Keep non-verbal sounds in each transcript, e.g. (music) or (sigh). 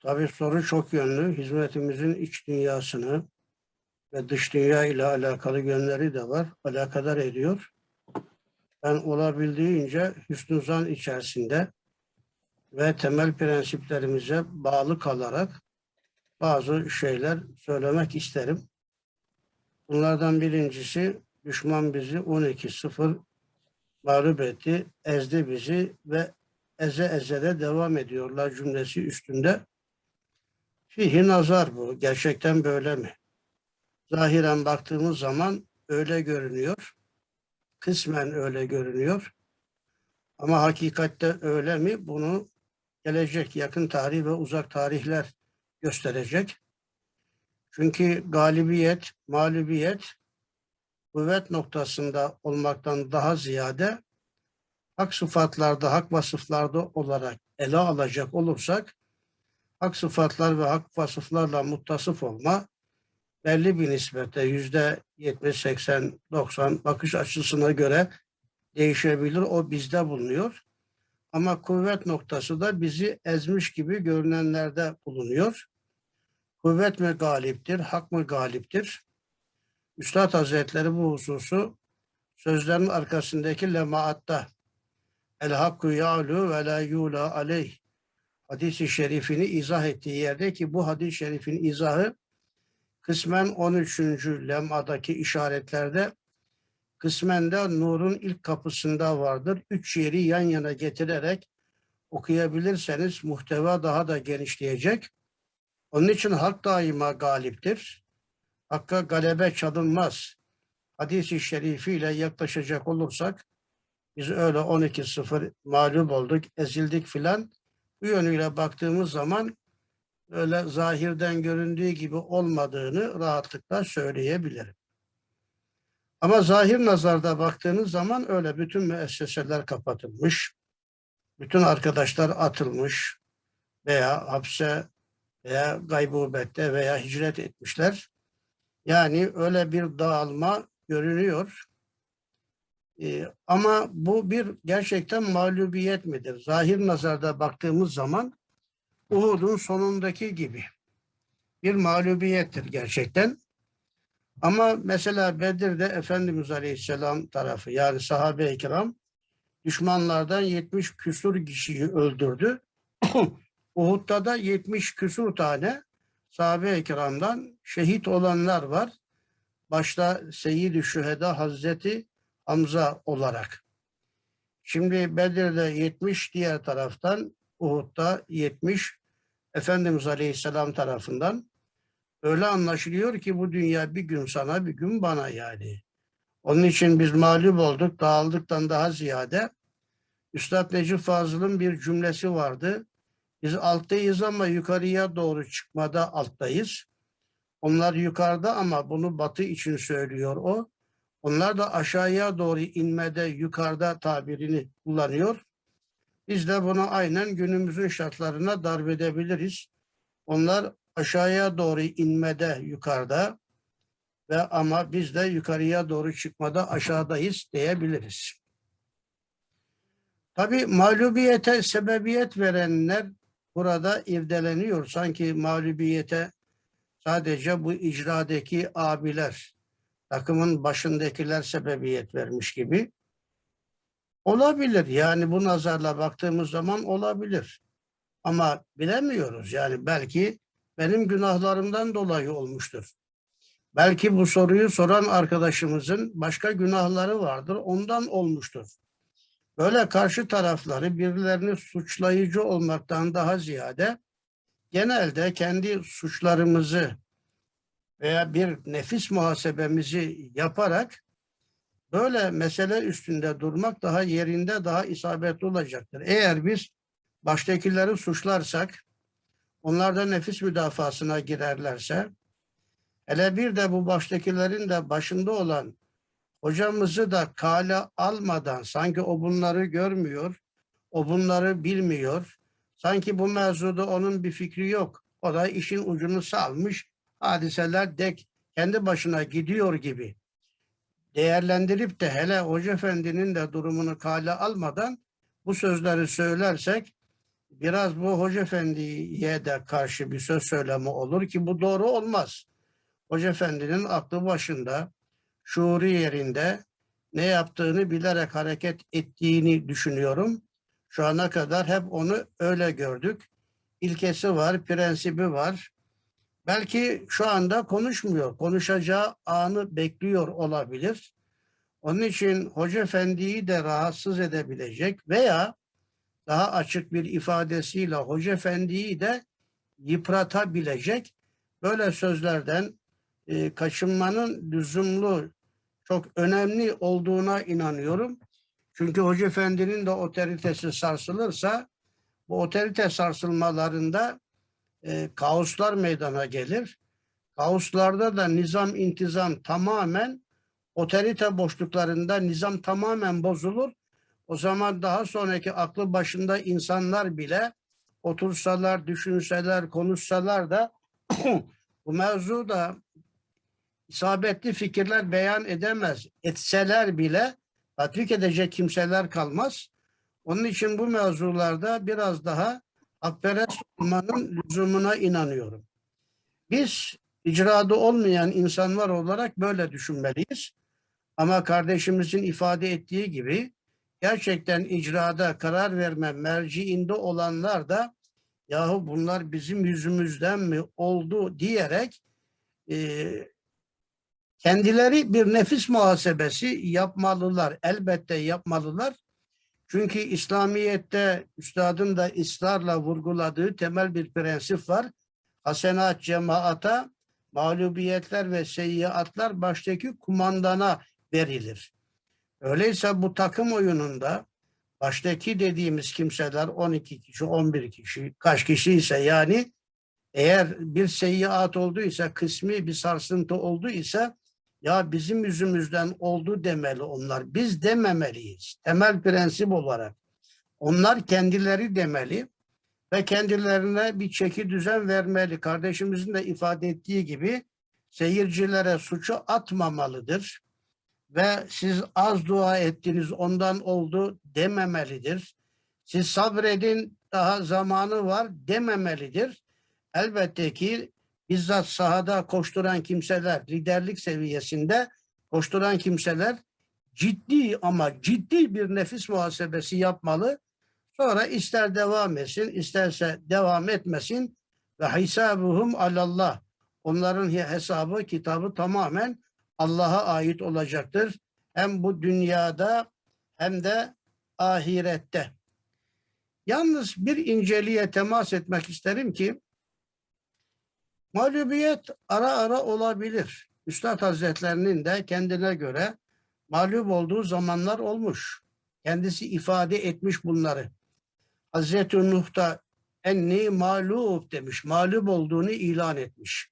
Tabii soru çok yönlü. Hizmetimizin iç dünyasını ve dış dünya ile alakalı yönleri de var. Alakadar ediyor. Ben olabildiğince hüsnü zan içerisinde ve temel prensiplerimize bağlı kalarak bazı şeyler söylemek isterim. Bunlardan birincisi düşman bizi 12-0 mağlup etti, ezdi bizi ve eze eze de devam ediyorlar cümlesi üstünde. Fihi nazar bu. Gerçekten böyle mi? Zahiren baktığımız zaman öyle görünüyor. Kısmen öyle görünüyor. Ama hakikatte öyle mi? Bunu gelecek yakın tarih ve uzak tarihler gösterecek. Çünkü galibiyet, mağlubiyet kuvvet noktasında olmaktan daha ziyade hak sıfatlarda, hak vasıflarda olarak ele alacak olursak hak sıfatlar ve hak vasıflarla muttasıf olma belli bir nispette yüzde 70, 80, 90 bakış açısına göre değişebilir. O bizde bulunuyor. Ama kuvvet noktası da bizi ezmiş gibi görünenlerde bulunuyor. Kuvvet mi galiptir, hak mı galiptir? Üstad Hazretleri bu hususu sözlerin arkasındaki lemaatta El hakku ya'lu ve la yula aleyh hadisi şerifini izah ettiği yerde ki bu hadis-i şerifin izahı kısmen 13. lemadaki işaretlerde kısmen de nurun ilk kapısında vardır. Üç yeri yan yana getirerek okuyabilirseniz muhteva daha da genişleyecek. Onun için hak daima galiptir. Hakka galebe çalınmaz. Hadis-i şerifiyle yaklaşacak olursak biz öyle 12-0 mağlup olduk, ezildik filan. Bu yönüyle baktığımız zaman öyle zahirden göründüğü gibi olmadığını rahatlıkla söyleyebilirim. Ama zahir nazarda baktığınız zaman öyle bütün müesseseler kapatılmış, bütün arkadaşlar atılmış veya hapse veya gaybubette veya hicret etmişler. Yani öyle bir dağılma görünüyor. Ee, ama bu bir gerçekten mağlubiyet midir? Zahir nazarda baktığımız zaman Uhud'un sonundaki gibi bir mağlubiyettir gerçekten. Ama mesela Bedir'de Efendimiz Aleyhisselam tarafı yani sahabe-i kiram düşmanlardan 70 küsur kişiyi öldürdü. (clears throat) Uhud'da da 70 küsur tane sahabe-i kiramdan şehit olanlar var. Başta Seyyid-i Şüheda Hazreti Hamza olarak. Şimdi Bedir'de 70 diğer taraftan Uhud'da 70 Efendimiz Aleyhisselam tarafından öyle anlaşılıyor ki bu dünya bir gün sana bir gün bana yani. Onun için biz mağlup olduk dağıldıktan daha ziyade Üstad Necip Fazıl'ın bir cümlesi vardı. Biz alttayız ama yukarıya doğru çıkmada alttayız. Onlar yukarıda ama bunu batı için söylüyor o. Onlar da aşağıya doğru inmede yukarıda tabirini kullanıyor. Biz de bunu aynen günümüzün şartlarına darbedebiliriz. Onlar aşağıya doğru inmede yukarıda ve ama biz de yukarıya doğru çıkmada aşağıdayız diyebiliriz. Tabi mağlubiyete sebebiyet verenler burada irdeleniyor. Sanki mağlubiyete sadece bu icradaki abiler, takımın başındakiler sebebiyet vermiş gibi. Olabilir yani bu nazarla baktığımız zaman olabilir. Ama bilemiyoruz yani belki benim günahlarımdan dolayı olmuştur. Belki bu soruyu soran arkadaşımızın başka günahları vardır ondan olmuştur. Böyle karşı tarafları birilerini suçlayıcı olmaktan daha ziyade genelde kendi suçlarımızı veya bir nefis muhasebemizi yaparak böyle mesele üstünde durmak daha yerinde, daha isabetli olacaktır. Eğer biz baştakileri suçlarsak, onlar da nefis müdafasına girerlerse, hele bir de bu baştakilerin de başında olan hocamızı da kale almadan, sanki o bunları görmüyor, o bunları bilmiyor, sanki bu mevzuda onun bir fikri yok, o da işin ucunu salmış, hadiseler dek kendi başına gidiyor gibi değerlendirip de hele Hoca Efendi'nin de durumunu kale almadan bu sözleri söylersek biraz bu Hoca Efendi'ye de karşı bir söz söylemi olur ki bu doğru olmaz. Hoca Efendi'nin aklı başında, şuuru yerinde ne yaptığını bilerek hareket ettiğini düşünüyorum. Şu ana kadar hep onu öyle gördük. İlkesi var, prensibi var. Belki şu anda konuşmuyor. Konuşacağı anı bekliyor olabilir. Onun için Hoca Efendi'yi de rahatsız edebilecek veya daha açık bir ifadesiyle Hoca Efendi'yi de yıpratabilecek böyle sözlerden e, kaçınmanın lüzumlu, çok önemli olduğuna inanıyorum. Çünkü Hoca Efendi'nin de otoritesi sarsılırsa bu otorite sarsılmalarında e, kaoslar meydana gelir. Kaoslarda da nizam intizam tamamen otorite boşluklarında nizam tamamen bozulur. O zaman daha sonraki aklı başında insanlar bile otursalar, düşünseler, konuşsalar da (clears throat) bu mevzuda isabetli fikirler beyan edemez. Etseler bile tatbik edecek kimseler kalmaz. Onun için bu mevzularda biraz daha hakperest olmanın lüzumuna inanıyorum. Biz icradı olmayan insanlar olarak böyle düşünmeliyiz. Ama kardeşimizin ifade ettiği gibi gerçekten icrada karar verme merciinde olanlar da yahu bunlar bizim yüzümüzden mi oldu diyerek e, kendileri bir nefis muhasebesi yapmalılar. Elbette yapmalılar. Çünkü İslamiyet'te üstadın da ısrarla vurguladığı temel bir prensip var. Hasenat cemaata, mağlubiyetler ve seyyiatlar baştaki kumandana verilir. Öyleyse bu takım oyununda baştaki dediğimiz kimseler 12 kişi, 11 kişi, kaç kişi ise yani eğer bir seyyiat olduysa, kısmi bir sarsıntı olduysa ya bizim yüzümüzden oldu demeli onlar. Biz dememeliyiz. Temel prensip olarak. Onlar kendileri demeli ve kendilerine bir çeki düzen vermeli. Kardeşimizin de ifade ettiği gibi seyircilere suçu atmamalıdır ve siz az dua ettiniz ondan oldu dememelidir. Siz sabredin daha zamanı var dememelidir. Elbette ki bizzat sahada koşturan kimseler, liderlik seviyesinde koşturan kimseler ciddi ama ciddi bir nefis muhasebesi yapmalı. Sonra ister devam etsin, isterse devam etmesin ve hisabuhum alallah. Onların hesabı, kitabı tamamen Allah'a ait olacaktır. Hem bu dünyada hem de ahirette. Yalnız bir inceliğe temas etmek isterim ki mağlubiyet ara ara olabilir. Üstad Hazretlerinin de kendine göre mağlup olduğu zamanlar olmuş. Kendisi ifade etmiş bunları. Hazreti Nuh da enni mağlup demiş. Mağlup olduğunu ilan etmiş.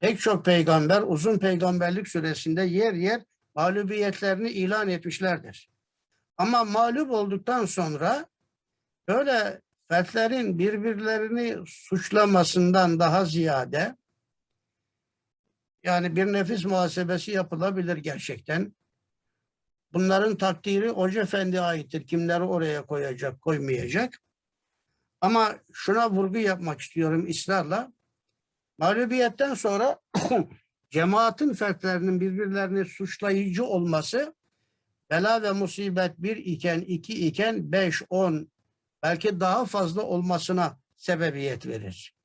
Pek çok peygamber uzun peygamberlik süresinde yer yer mağlubiyetlerini ilan etmişlerdir. Ama mağlup olduktan sonra böyle fertlerin birbirlerini suçlamasından daha ziyade yani bir nefis muhasebesi yapılabilir gerçekten. Bunların takdiri Hoca Efendi aittir. Kimleri oraya koyacak, koymayacak. Ama şuna vurgu yapmak istiyorum ısrarla. Mağlubiyetten sonra (clears throat) cemaatin fertlerinin birbirlerini suçlayıcı olması bela ve musibet bir iken, iki iken, beş, on belki daha fazla olmasına sebebiyet verir.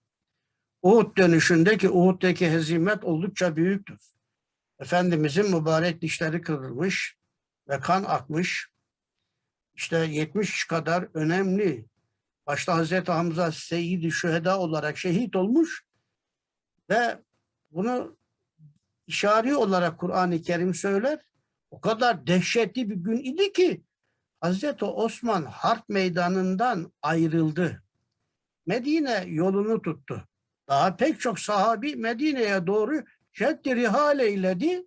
Uhud dönüşündeki Uhud'daki hezimet oldukça büyüktür. Efendimizin mübarek dişleri kırılmış ve kan akmış. İşte 70 kadar önemli başta Hazreti Hamza Seyyid-i Şüheda olarak şehit olmuş ve bunu işari olarak Kur'an-ı Kerim söyler. O kadar dehşetli bir gün idi ki Hazreti Osman harp meydanından ayrıldı. Medine yolunu tuttu. Daha pek çok sahabi Medine'ye doğru şeddi rihal eyledi.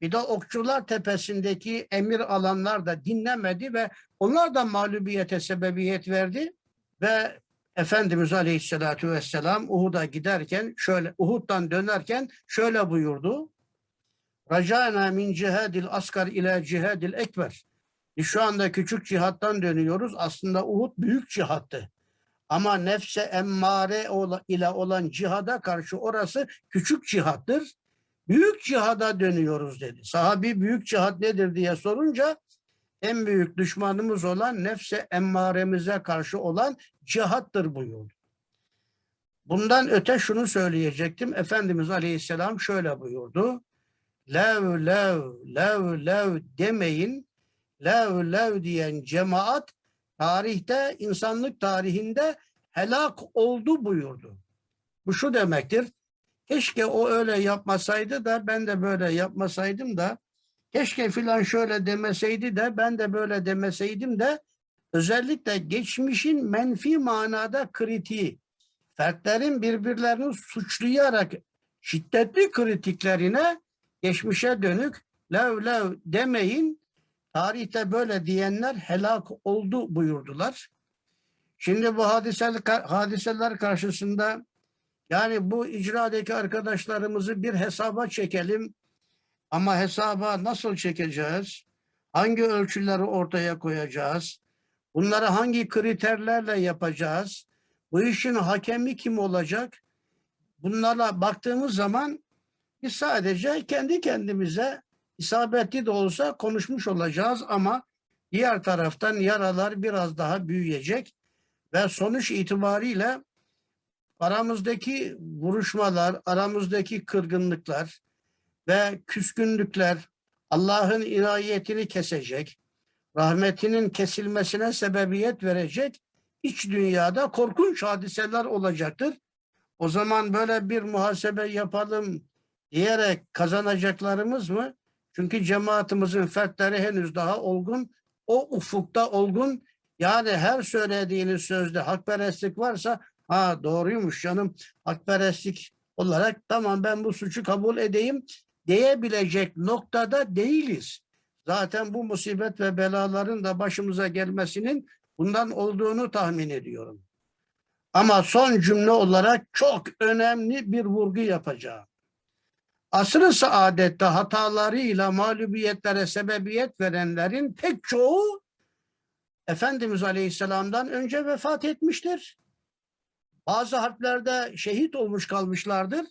Bir de Okçular Tepesi'ndeki emir alanlar da dinlemedi ve onlar da mağlubiyete sebebiyet verdi. Ve Efendimiz Aleyhisselatü Vesselam Uhud'a giderken şöyle Uhud'dan dönerken şöyle buyurdu. Racana min cihadil asgar ila cihadil ekber. Biz şu anda küçük cihattan dönüyoruz. Aslında Uhud büyük cihattı. Ama nefse emmare ile olan cihada karşı orası küçük cihattır. Büyük cihada dönüyoruz dedi. Sahabi büyük cihat nedir diye sorunca en büyük düşmanımız olan nefse emmaremize karşı olan cihattır buyurdu. Bundan öte şunu söyleyecektim. Efendimiz Aleyhisselam şöyle buyurdu. Lev lev lev lev demeyin. Lev lev diyen cemaat tarihte, insanlık tarihinde helak oldu buyurdu. Bu şu demektir. Keşke o öyle yapmasaydı da ben de böyle yapmasaydım da keşke filan şöyle demeseydi de ben de böyle demeseydim de özellikle geçmişin menfi manada kritiği fertlerin birbirlerini suçlayarak şiddetli kritiklerine geçmişe dönük lev lev demeyin tarihte böyle diyenler helak oldu buyurdular. Şimdi bu hadiseler, hadiseler karşısında yani bu icradaki arkadaşlarımızı bir hesaba çekelim ama hesaba nasıl çekeceğiz? Hangi ölçüleri ortaya koyacağız? Bunları hangi kriterlerle yapacağız? Bu işin hakemi kim olacak? Bunlara baktığımız zaman biz sadece kendi kendimize isabetli de olsa konuşmuş olacağız ama diğer taraftan yaralar biraz daha büyüyecek ve sonuç itibariyle aramızdaki vuruşmalar, aramızdaki kırgınlıklar ve küskünlükler Allah'ın inayetini kesecek, rahmetinin kesilmesine sebebiyet verecek iç dünyada korkunç hadiseler olacaktır. O zaman böyle bir muhasebe yapalım diyerek kazanacaklarımız mı? Çünkü cemaatimizin fertleri henüz daha olgun, o ufukta olgun. Yani her söylediğiniz sözde hakperestlik varsa ha doğruymuş canım hakperestlik olarak tamam ben bu suçu kabul edeyim diyebilecek noktada değiliz. Zaten bu musibet ve belaların da başımıza gelmesinin bundan olduğunu tahmin ediyorum. Ama son cümle olarak çok önemli bir vurgu yapacağım. Asr-ı saadette hatalarıyla mağlubiyetlere sebebiyet verenlerin pek çoğu Efendimiz Aleyhisselam'dan önce vefat etmiştir. Bazı harplerde şehit olmuş kalmışlardır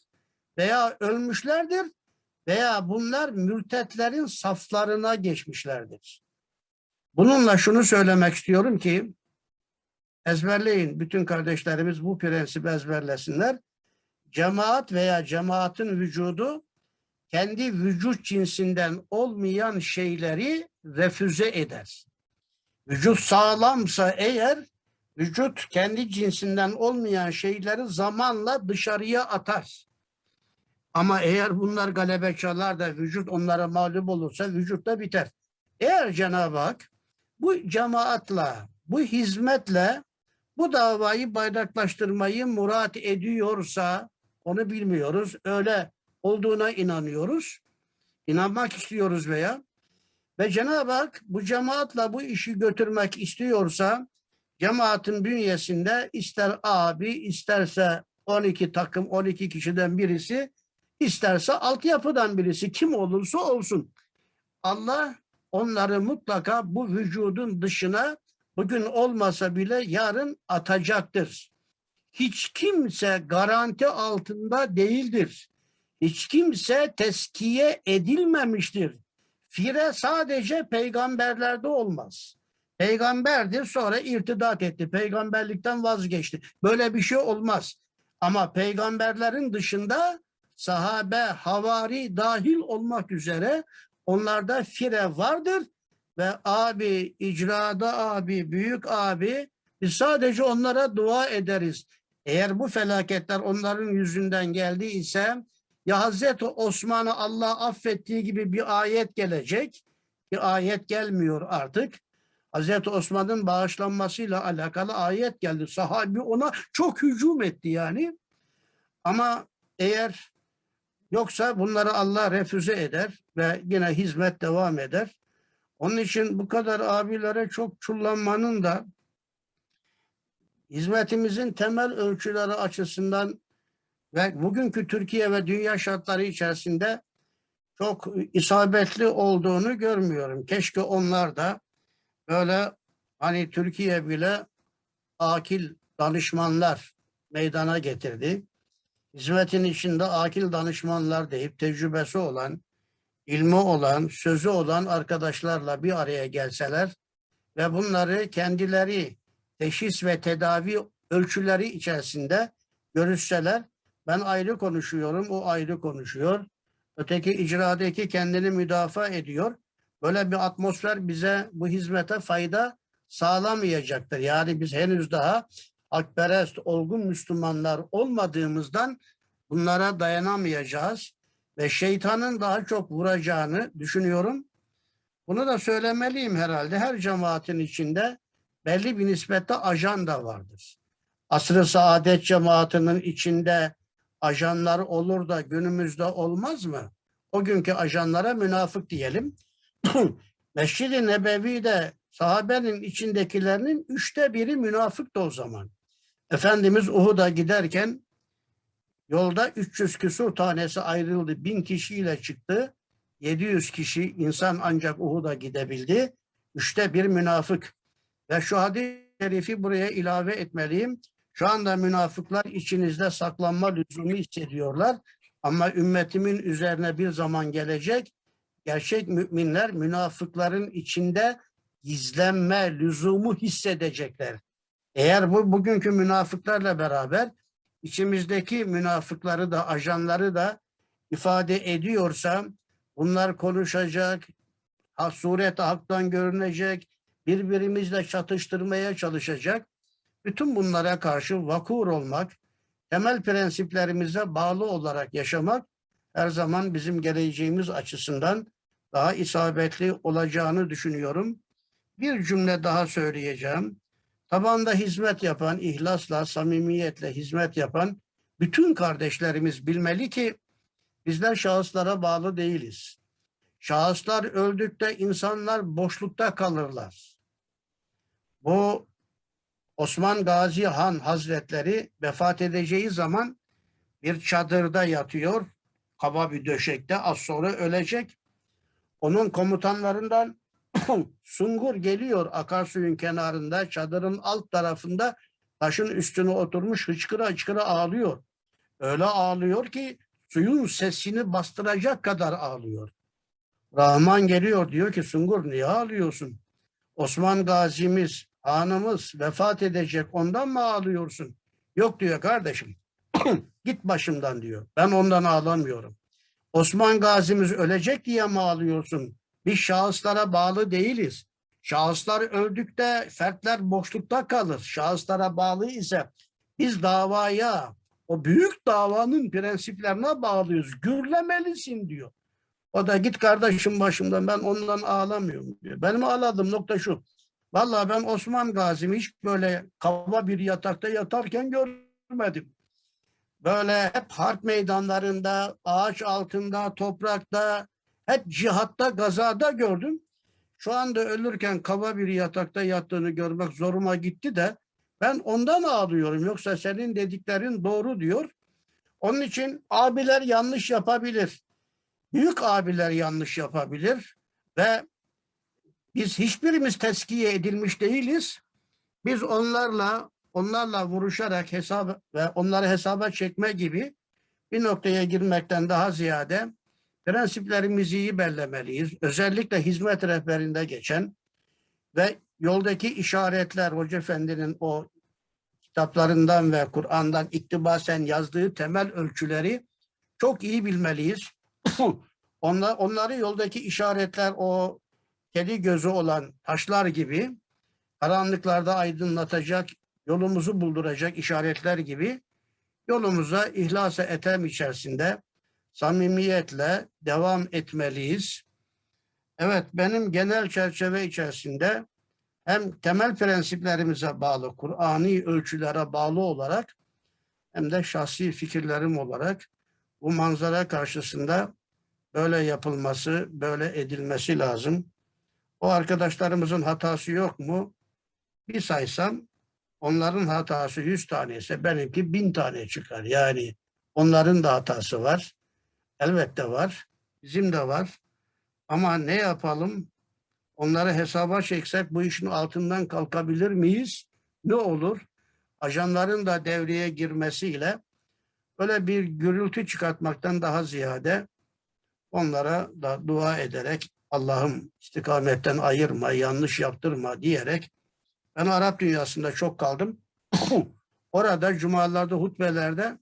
veya ölmüşlerdir veya bunlar mürtetlerin saflarına geçmişlerdir. Bununla şunu söylemek istiyorum ki ezberleyin bütün kardeşlerimiz bu prensibi ezberlesinler. Cemaat veya cemaatin vücudu kendi vücut cinsinden olmayan şeyleri refüze eder. Vücut sağlamsa eğer vücut kendi cinsinden olmayan şeyleri zamanla dışarıya atar. Ama eğer bunlar galebe çalar da vücut onlara mağlup olursa vücut da biter. Eğer Cenab-ı Hak bu cemaatla, bu hizmetle bu davayı bayraklaştırmayı murat ediyorsa onu bilmiyoruz. Öyle olduğuna inanıyoruz. İnanmak istiyoruz veya ve Cenab-ı Hak bu cemaatla bu işi götürmek istiyorsa cemaatin bünyesinde ister abi isterse 12 takım 12 kişiden birisi isterse altyapıdan birisi kim olursa olsun. Allah onları mutlaka bu vücudun dışına bugün olmasa bile yarın atacaktır. Hiç kimse garanti altında değildir. Hiç kimse teskiye edilmemiştir. Fire sadece peygamberlerde olmaz. Peygamberdir sonra irtidat etti. Peygamberlikten vazgeçti. Böyle bir şey olmaz. Ama peygamberlerin dışında sahabe, havari dahil olmak üzere onlarda fire vardır ve abi, icrada abi, büyük abi biz sadece onlara dua ederiz. Eğer bu felaketler onların yüzünden geldiyse ya Hazreti Osman'ı Allah affettiği gibi bir ayet gelecek. Bir ayet gelmiyor artık. Hazreti Osman'ın bağışlanmasıyla alakalı ayet geldi. Sahabi ona çok hücum etti yani. Ama eğer yoksa bunları Allah refüze eder ve yine hizmet devam eder. Onun için bu kadar abilere çok çullanmanın da hizmetimizin temel ölçüleri açısından ve bugünkü Türkiye ve dünya şartları içerisinde çok isabetli olduğunu görmüyorum. Keşke onlar da böyle hani Türkiye bile akil danışmanlar meydana getirdi. Hizmetin içinde akil danışmanlar deyip tecrübesi olan, ilmi olan, sözü olan arkadaşlarla bir araya gelseler ve bunları kendileri teşhis ve tedavi ölçüleri içerisinde görüşseler ben ayrı konuşuyorum, o ayrı konuşuyor. Öteki icradaki kendini müdafaa ediyor. Böyle bir atmosfer bize bu hizmete fayda sağlamayacaktır. Yani biz henüz daha hakperest, olgun Müslümanlar olmadığımızdan bunlara dayanamayacağız ve şeytanın daha çok vuracağını düşünüyorum. Bunu da söylemeliyim herhalde. Her cemaatin içinde belli bir nispette ajan da vardır. Asr-ı saadet cemaatinin içinde ajanlar olur da günümüzde olmaz mı? O günkü ajanlara münafık diyelim. (clears throat) Mescid-i Nebevi'de sahabenin içindekilerinin üçte biri münafıktı o zaman. Efendimiz Uhud'a giderken yolda 300 küsur tanesi ayrıldı. Bin kişiyle çıktı. 700 kişi insan ancak Uhud'a gidebildi. Üçte bir münafık. Ve şu hadis-i şerifi buraya ilave etmeliyim. Şu anda münafıklar içinizde saklanma lüzumu hissediyorlar. Ama ümmetimin üzerine bir zaman gelecek. Gerçek müminler münafıkların içinde gizlenme lüzumu hissedecekler. Eğer bu bugünkü münafıklarla beraber içimizdeki münafıkları da ajanları da ifade ediyorsa bunlar konuşacak, ha, surete haktan görünecek, birbirimizle çatıştırmaya çalışacak. Bütün bunlara karşı vakur olmak, temel prensiplerimize bağlı olarak yaşamak her zaman bizim geleceğimiz açısından daha isabetli olacağını düşünüyorum. Bir cümle daha söyleyeceğim. Tabanda hizmet yapan, ihlasla, samimiyetle hizmet yapan bütün kardeşlerimiz bilmeli ki bizler şahıslara bağlı değiliz. Şahıslar öldükte insanlar boşlukta kalırlar. Bu Osman Gazi Han Hazretleri vefat edeceği zaman bir çadırda yatıyor. Kaba bir döşekte az sonra ölecek. Onun komutanlarından (clears throat) Sungur geliyor akarsuyun kenarında çadırın alt tarafında taşın üstüne oturmuş hıçkıra hıçkıra ağlıyor. Öyle ağlıyor ki suyun sesini bastıracak kadar ağlıyor. Rahman geliyor diyor ki Sungur niye ağlıyorsun? Osman Gazi'miz, hanımız vefat edecek ondan mı ağlıyorsun? Yok diyor kardeşim. (clears throat) Git başımdan diyor. Ben ondan ağlamıyorum. Osman Gazi'miz ölecek diye mi ağlıyorsun? Biz şahıslara bağlı değiliz. Şahıslar öldükte fertler boşlukta kalır. Şahıslara bağlı ise biz davaya, o büyük davanın prensiplerine bağlıyız. Gürlemelisin diyor. O da git kardeşim başımdan ben ondan ağlamıyorum diyor. Benim ağladığım nokta şu. Vallahi ben Osman Gazi'mi hiç böyle kaba bir yatakta yatarken görmedim. Böyle hep harp meydanlarında, ağaç altında, toprakta, hep cihatta, gazada gördüm. Şu anda ölürken kaba bir yatakta yattığını görmek zoruma gitti de ben ondan ağlıyorum. Yoksa senin dediklerin doğru diyor. Onun için abiler yanlış yapabilir. Büyük abiler yanlış yapabilir ve biz hiçbirimiz teskiye edilmiş değiliz. Biz onlarla onlarla vuruşarak hesap ve onları hesaba çekme gibi bir noktaya girmekten daha ziyade prensiplerimizi iyi bellemeliyiz. Özellikle hizmet rehberinde geçen ve yoldaki işaretler Hoca Efendi'nin o kitaplarından ve Kur'an'dan iktibasen yazdığı temel ölçüleri çok iyi bilmeliyiz. (clears throat) Onlar, onları yoldaki işaretler o kedi gözü olan taşlar gibi karanlıklarda aydınlatacak, yolumuzu bulduracak işaretler gibi yolumuza ihlas-ı etem içerisinde samimiyetle devam etmeliyiz. Evet benim genel çerçeve içerisinde hem temel prensiplerimize bağlı, Kur'ani ölçülere bağlı olarak hem de şahsi fikirlerim olarak bu manzara karşısında böyle yapılması, böyle edilmesi lazım. O arkadaşlarımızın hatası yok mu? Bir saysam onların hatası yüz tane ise benimki bin tane çıkar. Yani onların da hatası var. Elbette var. Bizim de var. Ama ne yapalım? Onları hesaba çeksek bu işin altından kalkabilir miyiz? Ne olur? ajanların da devreye girmesiyle böyle bir gürültü çıkartmaktan daha ziyade onlara da dua ederek Allah'ım istikametten ayırma, yanlış yaptırma diyerek ben Arap dünyasında çok kaldım. (clears throat) Orada cumalarda, hutbelerde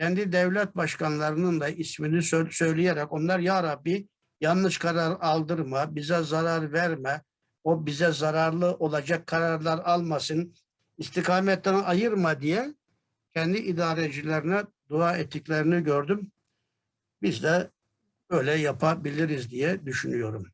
kendi devlet başkanlarının da ismini sö- söyleyerek onlar ya Rabbi yanlış karar aldırma, bize zarar verme, o bize zararlı olacak kararlar almasın, istikametten ayırma diye kendi idarecilerine dua ettiklerini gördüm. Biz de öyle yapabiliriz diye düşünüyorum.